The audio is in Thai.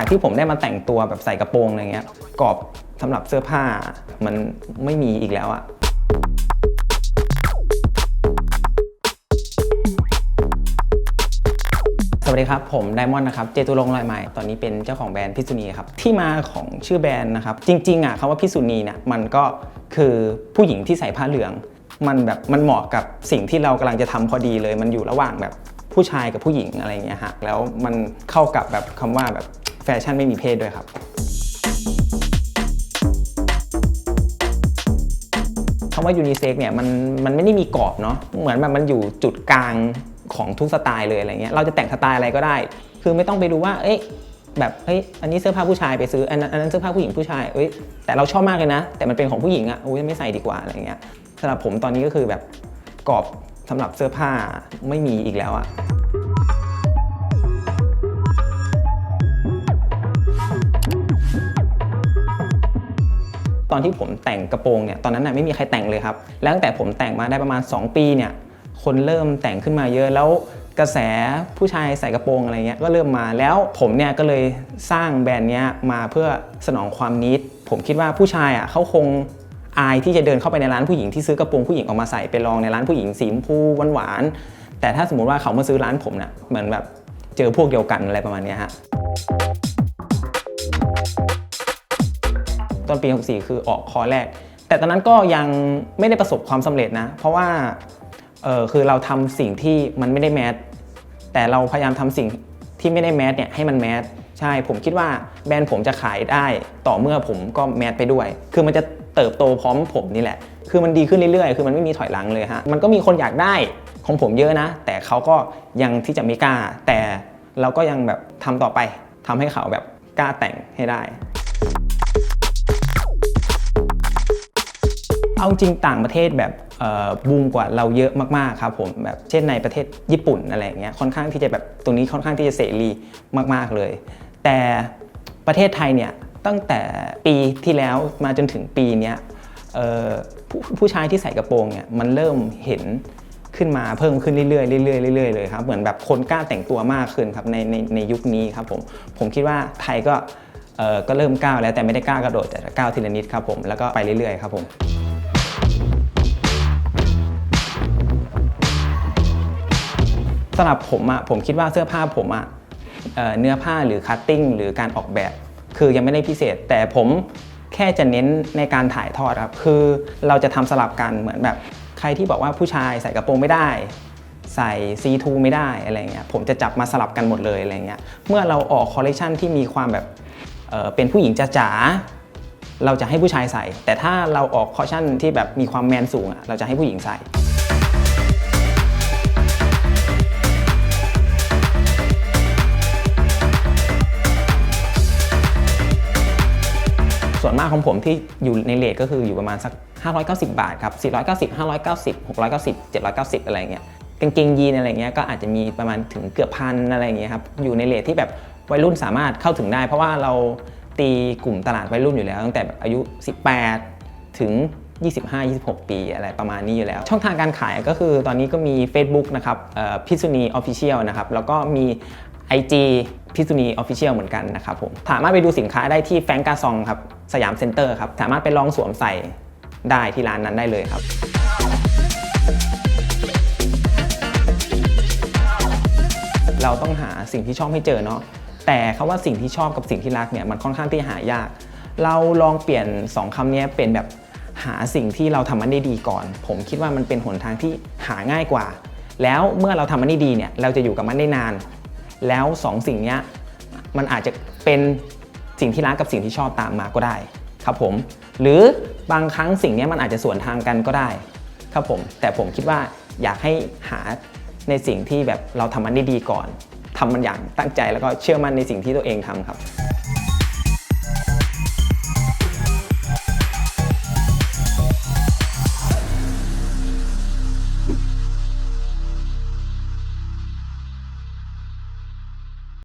จากที่ผมได้มาแต่งตัวแบบใส่กระโปรงอะไรเงี้ยกรอบสำหรับเสื้อผ้ามันไม่มีอีกแล้วอะสวัสดีครับ ผมไดมอนด์นะครับ เจตุรงลอยใหม่ ตอนนี้เป็นเจ้าของแบรนด์พิษุณีครับ ที่มาของชื่อแบรนด์นะครับ จริง ๆ อะคำว่าพิษุณีเนี่ยมันก็คือผู้หญิงที่ใส่ผ้าเหลือง มันแบบมันเหมาะกับสิ่งที่เรากำลังจะทำพอดีเลย มันอยู่ระหว่างแบบผู้ชายกับผู้หญิงอะไรเงี้ยฮะแล้วมันเข้ากับแบบคำว่าแบบ แฟชั่นไม่มีเพศด้วยครับ คำว่ายูนิเซ็กเนี่ยมันมันไม่ได้มีกรอบเนาะเหมือนแบบมันอยู่จุดกลางของทุกสไตล์เลยอะไรเงี้ยเราจะแต่งสไตล์อะไรก็ได้ คือไม่ต้องไปดูว่า เอ้ยแบบเฮ้ยอันนี้เสื้อผ้าผู้ชายไปซื้ออันนั้นอันนั้นเสื้อผ้าผู้หญิงผู้ชายเอ้ยแต่เราชอบมากเลยนะ แต่มันเป็นของผู้หญิงอะ่ะโอ้ยไม่ใส่ดีกว่าอะไรเงี้ยสำหรับผมตอนนี้ก็คือแบบกรอบสำหรับเสื้อผ้าไม่มีอีกแล้วอะ ตอนที่ผมแต่งกระโปรงเนี่ยตอนนั้นน่ะไม่มีใครแต่งเลยครับ แล้วตั้งแต่ผมแต่งมาได้ประมาณ 2 ปีเนี่ยคนเริ่มแต่งขึ้นมาเยอะแล้วกระแสผู้ชายใส่กระโปรงอะไรเงี้ยก็เริ่มมาแล้วผมเนี่ยก็เลยสร้างแบรนด์เนี้ยมาเพื่อสนองความนิด ผมคิดว่าผู้ชายอะเขาคงอายที่จะเดินเข้าไปในร้านผู้หญิงที่ซื้อกระโปรงผู้หญิงออกมาใส่ไปลองในร้านผู้หญิงสีชมพูหวานๆแต่ถ้าสมมติว่าเขามาซื้อร้านผมเนี่ยเหมือนแบบเจอพวกเดียวกันอะไรประมาณนี้ฮะ ต้นปี 64 คือออกคอแรก แต่ตอนนั้นก็ยังไม่ได้ประสบความสำเร็จนะ เพราะว่าเออคือเราทำสิ่งที่มันไม่ได้แมสแต่เราพยายามทำสิ่งที่ไม่ได้แมสเนี่ยให้มันแมสใช่ ผมคิดว่าแบรนด์ผมจะขายได้ต่อเมื่อผมก็แมสไปด้วย คือมันจะเติบโตพร้อมผมนี่แหละ คือมันดีขึ้นเรื่อยๆ คือมันไม่มีถอยหลังเลยฮะ มันก็มีคนอยากได้ของผมเยอะนะ แต่เขาก็ยังที่จะไม่กล้า แต่เราก็ยังแบบทำต่อไปทำให้เขาแบบกล้าแต่งให้ได้ เอาจริงต่างประเทศแบบบูมกว่าเราเยอะมากๆครับผมแบบเช่นในประเทศญี่ปุ่นอะไรอย่างเงี้ยค่อนข้างที่จะแบบตรงนี้ค่อนข้างที่จะเสรีมากๆเลย แต่ประเทศไทยเนี่ยตั้งแต่ปีที่แล้วมาจนถึงปีนี้ผู้ผู้ชายที่ใส่กระโปรงเนี่ยมันเริ่มเห็นขึ้นมาเพิ่มขึ้นเรื่อยๆเรื่อยๆเรื่อยๆเลยครับเหมือนแบบคนกล้าแต่งตัวมากขึ้นครับในในในยุคนี้ครับผมผมคิดว่าไทยก็ก็เริ่มก้าวแล้วแต่ไม่ได้ก้าวกระโดดแต่ก้าวทีละนิดครับผมแล้วก็ไปเรื่อยๆครับผม สำหรับผมอะผมคิดว่าเสื้อผ้าผมอะเอ่อเนื้อผ้าหรือคัตติ้งหรือการออกแบบ คือยังไม่ได้พิเศษ แต่ผมแค่จะเน้นในการถ่ายทอดครับคือเราจะทำสลับกันเหมือนแบบ ใครที่บอกว่าผู้ชายใส่กระโปรงไม่ได้ ใส่ซีทูไม่ได้อะไรเงี้ยผมจะจับมาสลับกันหมดเลยอะไรเงี้ยเมื่อเราออกคอลเลคชันที่มีความแบบเเป็นผู้หญิงจ๋าเราจะให้ผู้ชายใส่ แต่ถ้าเราออกคอลเลคชันที่แบบมีความแมนสูงอะเราจะให้ผู้หญิงใส่ มากของผมที่อยู่ในเลทก็คืออยู่ประมาณสัก 590 บาทครับ 490 590 690 790 อะไรเงี้ยกางเกงยีนอะไรเงี้ยก็อาจจะมีประมาณถึงเกือบพันอะไรเงี้ยครับอยู่ในเลทที่แบบวัยรุ่นสามารถเข้าถึงได้ เพราะว่าเราตีกลุ่มตลาดวัยรุ่นอยู่แล้ว ตั้งแต่แบบอายุ 18 ถึง 25-26 ปีอะไรประมาณนี้อยู่แล้ว ช่องทางการขายก็คือตอนนี้ก็มี Facebook นะครับพิษุณีออฟฟิเชียลนะครับแล้วก็มี IG พิษุณีออฟฟิเชียลเหมือนกันนะครับผมสามารถไปดูสินค้าได้ที่แฟงกาซองครับสยามเซ็นเตอร์ครับสามารถไปลองสวมใส่ได้ที่ร้านนั้นได้เลยครับเราต้องหาสิ่งที่ชอบให้เจอเนาะแต่คาว่าสิ่งที่ชอบกับสิ่งที่รักเนี่ยมันค่อนข้างที่หายาก เราลองเปลี่ยน 2คำนี้เป็นแบบหาสิ่งที่เราทำมันได้ดีก่อน ผมคิดว่ามันเป็นหนทางที่หาง่ายกว่า แล้วเมื่อเราทำมันได้ดีเนี่ยเราจะอยู่กับมันได้นาน แล้ว2สิ่งนี้มันอาจจะเป็นสิ่งที่รักกับสิ่งที่ชอบตามมาก็ได้ครับผม หรือบางครั้งสิ่งนี้มันอาจจะสวนทางกันก็ได้ ครับผม แต่ผมคิดว่าอยากให้หาในสิ่งที่แบบเราทำมันได้ดีก่อนทำมันอย่างตั้งใจแล้วก็เชื่อมั่นในสิ่งที่ตัวเองทำครับ